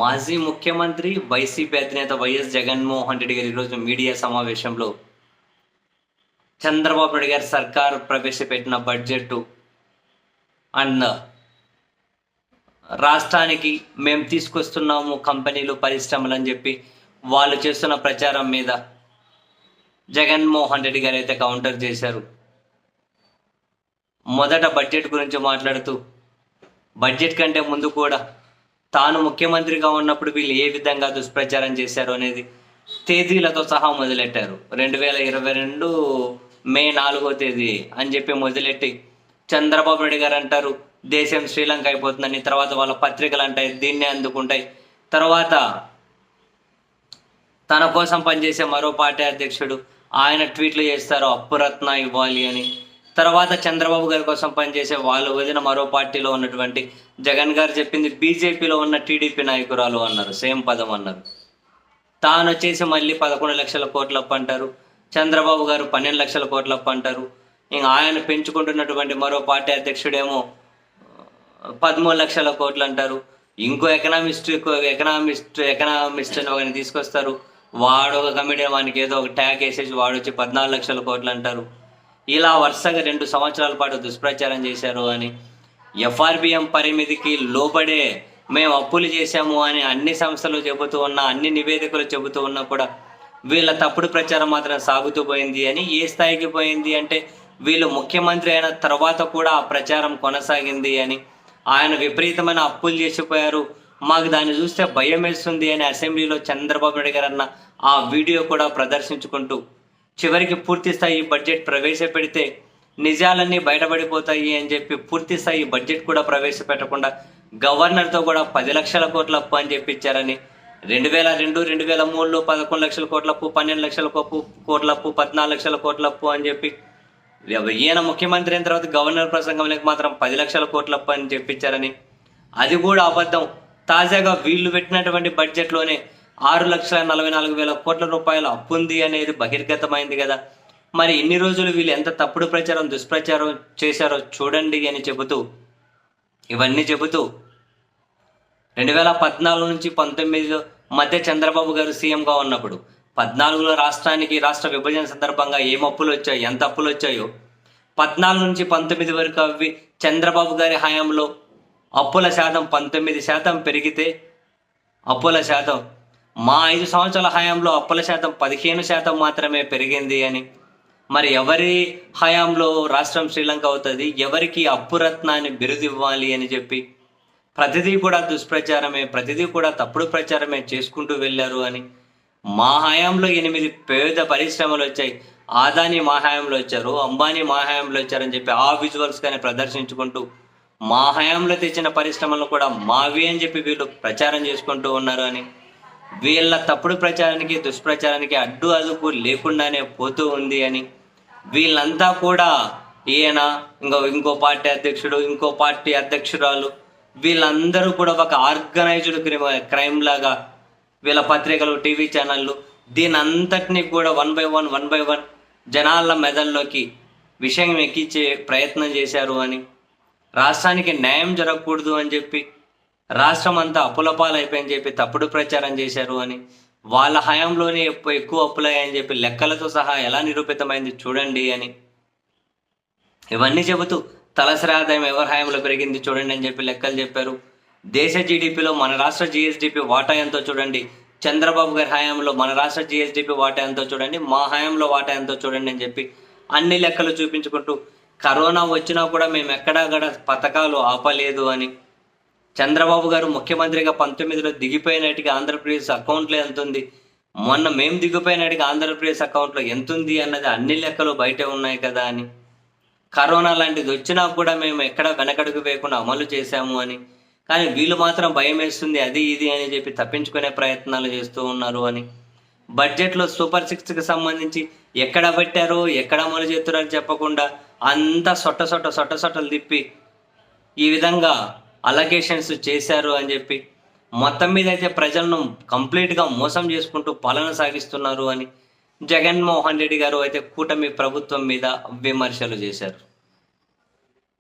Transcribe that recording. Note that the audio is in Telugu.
మాజీ ముఖ్యమంత్రి వైసీపీ అధినేత వైఎస్ జగన్మోహన్ రెడ్డి గారు ఈరోజు మీడియా సమావేశంలో చంద్రబాబు నాయుడు గారి సర్కార్ ప్రవేశపెట్టిన బడ్జెట్ అండ్ రాష్ట్రానికి మేము తీసుకొస్తున్నాము కంపెనీలు పరిశ్రమలు అని చెప్పి వాళ్ళు చేస్తున్న ప్రచారం మీద జగన్మోహన్ రెడ్డి గారు అయితే కౌంటర్ చేశారు. మొదట బడ్జెట్ గురించి మాట్లాడుతూ బడ్జెట్ కంటే ముందు కూడా తాను ముఖ్యమంత్రిగా ఉన్నప్పుడు వీళ్ళు ఏ విధంగా దుష్ప్రచారం చేశారు అనేది తేదీలతో సహా మొదలెట్టారు. రెండు వేల ఇరవై రెండు మే నాలుగో తేదీ అని చెప్పి మొదలెట్టి చంద్రబాబు నాయుడు గారు అంటారు దేశం శ్రీలంక అయిపోతుందని తర్వాత వాళ్ళ పత్రికలు అంటాయి దీన్నే అందుకుంటాయి. తర్వాత తన కోసం పనిచేసే మరో పార్టీ అధ్యక్షుడు ఆయన ట్వీట్లు చేస్తారు అప్పురత్న ఇవ్వాలి అని. తర్వాత చంద్రబాబు గారి కోసం పనిచేసే వాళ్ళు వదిన మరో పార్టీలో ఉన్నటువంటి జగన్ గారు చెప్పింది బీజేపీలో ఉన్న టీడీపీ నాయకురాలు అన్నారు సేమ్ పదం అన్నారు. తాను వచ్చేసి మళ్ళీ పదకొండు లక్షల కోట్ల అప్పు అంటారు చంద్రబాబు గారు పన్నెండు లక్షల కోట్ల అప్పు అంటారు. ఇంకా ఆయన పెంచుకుంటున్నటువంటి మరో పార్టీ అధ్యక్షుడేమో పదమూడు లక్షల కోట్లు అంటారు. ఇంకో ఎకనామిస్ట్ ఎకనామిస్ట్ ఎకనామిస్ట్ అని ఒకరిని తీసుకొస్తారు. వాడు ఒక కమిడియన్ వానికి ఏదో ఒక ట్యాగ్ వేసేసి వాడు వచ్చి పద్నాలుగు లక్షల కోట్లు అంటారు. ఇలా వరుసగా రెండు సంవత్సరాల పాటు దుష్ప్రచారం చేశారు అని ఎఫ్ఆర్బిఎం పరిమితికి లోబడే మేము అప్పులు చేశాము అని అన్ని సంస్థలు చెబుతూ ఉన్నా అన్ని నివేదికలు చెబుతూ ఉన్నా కూడా వీళ్ళ తప్పుడు ప్రచారం మాత్రం సాగుతూ పోయింది అని ఏ స్థాయికి పోయింది అంటే వీళ్ళు ముఖ్యమంత్రి అయిన తర్వాత కూడా ఆ ప్రచారం కొనసాగింది అని ఆయన విపరీతమైన అప్పులు చేసిపోయారు. మాకు దాన్ని చూస్తే భయం వేస్తుంది అని అసెంబ్లీలో చంద్రబాబు నాయుడు గారు అన్న ఆ వీడియో కూడా ప్రదర్శించుకుంటూ చివరికి పూర్తి స్థాయి బడ్జెట్ ప్రవేశపెడితే నిజాలన్నీ బయటపడిపోతాయి అని చెప్పి పూర్తి స్థాయి బడ్జెట్ కూడా ప్రవేశపెట్టకుండా గవర్నర్తో కూడా పది లక్షల కోట్ల అప్పు అని చెప్పించారని రెండు వేల రెండు రెండు వేల మూడులో పదకొండు లక్షల కోట్ల అప్పు పన్నెండు లక్షల అప్పు కోట్ల అప్పు పద్నాలుగు లక్షల కోట్ల అప్పు అని చెప్పి ఈయన ముఖ్యమంత్రి అయిన తర్వాత గవర్నర్ ప్రసంగంలోకి మాత్రం పది లక్షల కోట్ల అప్పు అని చెప్పించారని అది కూడా అబద్ధం. తాజాగా వీళ్ళు పెట్టినటువంటి బడ్జెట్లోనే ఆరు లక్షల నలభై నాలుగు వేల కోట్ల రూపాయల అప్పు ఉంది అనేది బహిర్గతమైంది కదా. మరి ఇన్ని రోజులు వీళ్ళు ఎంత తప్పుడు ప్రచారం దుష్ప్రచారం చేశారో చూడండి అని చెబుతూ ఇవన్నీ చెబుతూ రెండు వేల పద్నాలుగు నుంచి పంతొమ్మిదిలో మధ్య చంద్రబాబు గారు సీఎంగా ఉన్నప్పుడు పద్నాలుగులో రాష్ట్రానికి రాష్ట్ర విభజన సందర్భంగా ఏం అప్పులు వచ్చాయో ఎంత అప్పులు వచ్చాయో పద్నాలుగు నుంచి పంతొమ్మిది వరకు అవి చంద్రబాబు గారి హయాంలో అప్పుల శాతం పంతొమ్మిది శాతం పెరిగితే అప్పుల శాతం మా ఐదు సంవత్సరాల హయాంలో అప్పుల శాతం పదిహేను శాతం మాత్రమే పెరిగింది అని. మరి ఎవరి హయాంలో రాష్ట్రం శ్రీలంక అవుతుంది? ఎవరికి అప్పురత్నాన్ని బిరుదు ఇవ్వాలి అని చెప్పి. ప్రతిదీ కూడా దుష్ప్రచారమే ప్రతిదీ కూడా తప్పుడు ప్రచారమే చేసుకుంటూ వెళ్ళారు అని. మా హయాంలో ఎనిమిది పేద పరిశ్రమలు వచ్చాయి. ఆదాని మా హయాంలో వచ్చారు అంబానీ మా హయాంలో వచ్చారని చెప్పి ఆ విజువల్స్ కానీ ప్రదర్శించుకుంటూ మా హయాంలో తెచ్చిన పరిశ్రమలు కూడా మావి అని చెప్పి వీళ్ళు ప్రచారం చేసుకుంటూ ఉన్నారు అని. వీళ్ళ తప్పుడు ప్రచారానికి దుష్ప్రచారానికి అడ్డు అదుపు లేకుండానే పోతూ ఉంది అని. వీళ్ళంతా కూడా ఈయన ఇంకో ఇంకో పార్టీ అధ్యక్షుడు ఇంకో పార్టీ అధ్యక్షురాలు వీళ్ళందరూ కూడా ఒక ఆర్గనైజ్డ్ క్రైమ్ లాగా వీళ్ళ పత్రికలు టీవీ ఛానళ్ళు దీని అంతటినీ కూడా one by one one by one జనాల మెదల్లోకి విషయం ఎక్కించే ప్రయత్నం చేశారు అని. రాష్ట్రానికి న్యాయం జరగకూడదు అని చెప్పి రాష్ట్రం అంతా అప్పులపాలైపోయని చెప్పి తప్పుడు ప్రచారం చేశారు అని. వాళ్ళ హయాంలోనే ఎక్కువ ఎక్కువ అప్పులయ్యాయని చెప్పి లెక్కలతో సహా ఎలా నిరూపితమైంది చూడండి అని. ఇవన్నీ చెబుతూ తలసరి ఆదాయం ఎవరి హయాంలో పెరిగింది చూడండి అని చెప్పి లెక్కలు చెప్పారు. దేశ జీడిపిలో మన రాష్ట్ర జిఎస్డిపి వాటా ఎంతో చూడండి. చంద్రబాబు గారి హయాంలో మన రాష్ట్ర జిఎస్డిపి వాటా ఎంతో చూడండి. మా హయాంలో వాటా ఎంతో చూడండి అని చెప్పి అన్ని లెక్కలు చూపించుకుంటూ కరోనా వచ్చినా కూడా మేము ఎక్కడా పథకాలు ఆపలేదు అని. చంద్రబాబు గారు ముఖ్యమంత్రిగా పంతొమ్మిదిలో దిగిపోయినట్టుగా ఆంధ్రప్రదేశ్ అకౌంట్లో ఎంత ఉంది మొన్న మేము దిగిపోయినట్టుగా ఆంధ్రప్రదేశ్ అకౌంట్లో ఎంత ఉంది అన్నది అన్ని లెక్కలు బయటే ఉన్నాయి కదా అని. కరోనా లాంటిది వచ్చినా కూడా మేము ఎక్కడ వెనకడుగు వేయకుండా అమలు చేశాము అని. కానీ వీళ్ళు మాత్రం భయం వేస్తుంది అది ఇది అని చెప్పి తప్పించుకునే ప్రయత్నాలు చేస్తూ ఉన్నారు అని. బడ్జెట్లో సూపర్ సిక్స్కి సంబంధించి ఎక్కడ పెట్టారో ఎక్కడ అమలు చేస్తున్నారో చెప్పకుండా అంతా సొట్ట సొట్ట సొట్ట సొట్టలు తిప్పి ఈ విధంగా అలకేషన్స్ చేశారు అని చెప్పి మొత్తం మీద అయితే ప్రజలను కంప్లీట్గా మోసం చేసుకుంటూ పాలన సాగిస్తున్నారు అని జగన్మోహన్ రెడ్డి గారు అయితే కూటమి ప్రభుత్వం మీద విమర్శలు చేశారు.